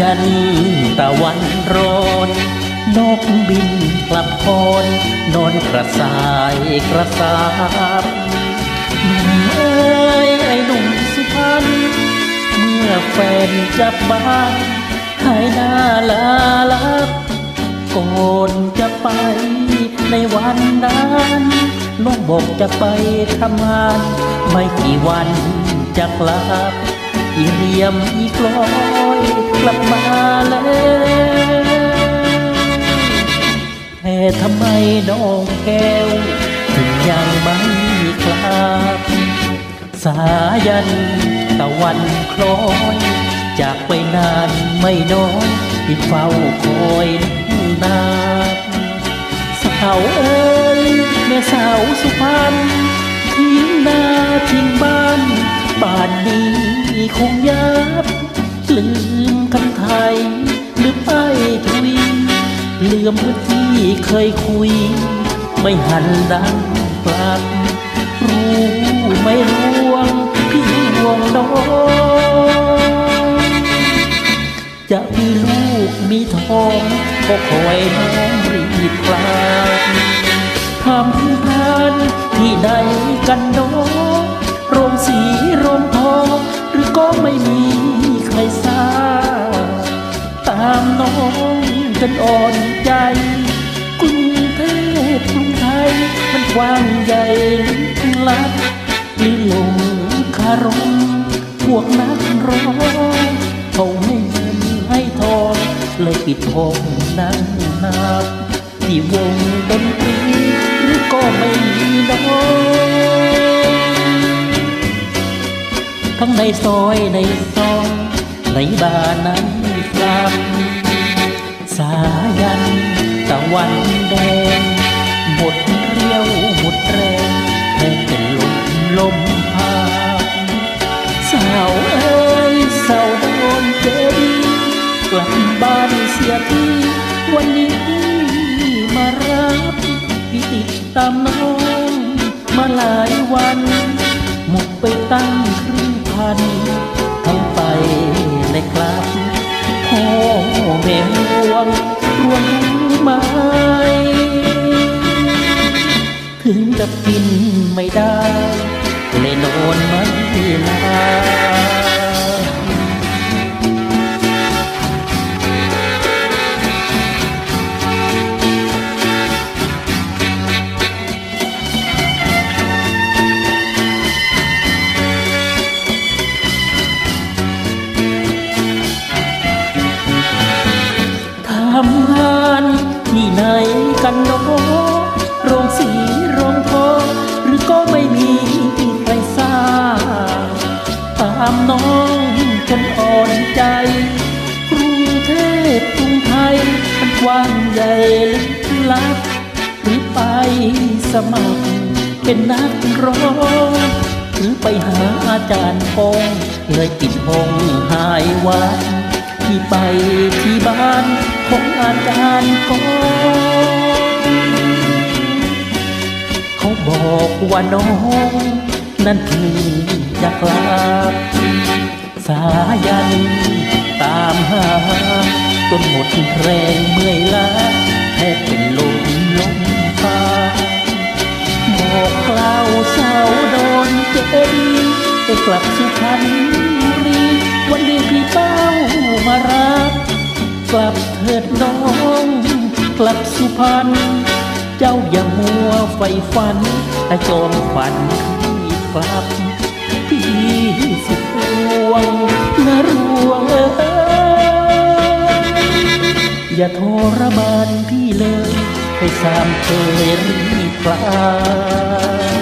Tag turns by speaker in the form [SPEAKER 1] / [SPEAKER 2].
[SPEAKER 1] ยันตะวันร้อนนกบินกลับพรนอนกระสายกระสาบหนุ่มเอ้ยไอ้หนุ่มสุพรรณเมื่อแฟนจับบ้านหายหน้าลาลับก่อนจะไปในวันนั้นน้องบอกจะไปทำงาน ไม่กี่วันจะกลับ อีเรียมอีกลอยกลับมาแล้วแต่ทำไมน้องแก้ว ถึงยังไม่กลับ สายันตะวันคล้อย จากไปนานไม่น้อยที่เฝ้าคอยนาสาวเอ้ยแม่สาวสุพรรณทิ้งนาทิ้งบ้าน บ้านนี้คงยับลืมคำไทยลืมไปทุยลืมพื้นที่เคยคุย ไม่หันดังกลับ รู้ไม่ร่วงพี่ห่วงน้องจะมีลูกมีทองก็คอยน้องรีบกลับทำงานที่ใดกันน้อง สีรงทองหรือก็ไม่มีใครทราบตามน้องจนอ่อนใจกรุงเทพกรุงไทย มันกว้างใหญ่ลับลือหลงคารมพวกนักร้องเขาให้เงินให้ทองเลยปิดทองนั่งนับที่วงดนตรีหรือก็ไม่มีน้อง ทั้งในซอยในซอยในบ้านนั้นครับ สายันตะวันแดงหมดเรี่ยวหมดแรงแทบเป็นลมลมพาสาวเอ้ยสาวโดนเจดีกลับบ้านเสียทีวันนี้มารับพี่ติดตามน้อง มาหลายวัน หมกไปตั้งครึ่ง พันทำไปเลยครับโอ้แม่รวงรวมไม้ถึงจะกินไม่ได้เลยนอนไม่หลับ กว้างใหญ่ลึกลับหรือไปสมัคร เป็นนักร้องหรือไปหาอาจารย์กองเลยปิดห้องหายวัดที่ไปที่บ้านของอาจารย์กองเขาบอกว่าน้องนั้นเพิ่งจะกลับสายันตามหา จนหมดแรงเมื่อยล้าแทบเป็นลมลมพาบอกกล่าวสาวโดนเจดีไปกลับสุพรรณบุรีวันนี้พี่เป้ามารับกลับเถิดน้องกลับสุพรรณเจ้าอย่ามัวไฟฝันแต่จอมฝันที่กลับ ทรมานพี่เลย ให้สามเคยรีบกลับ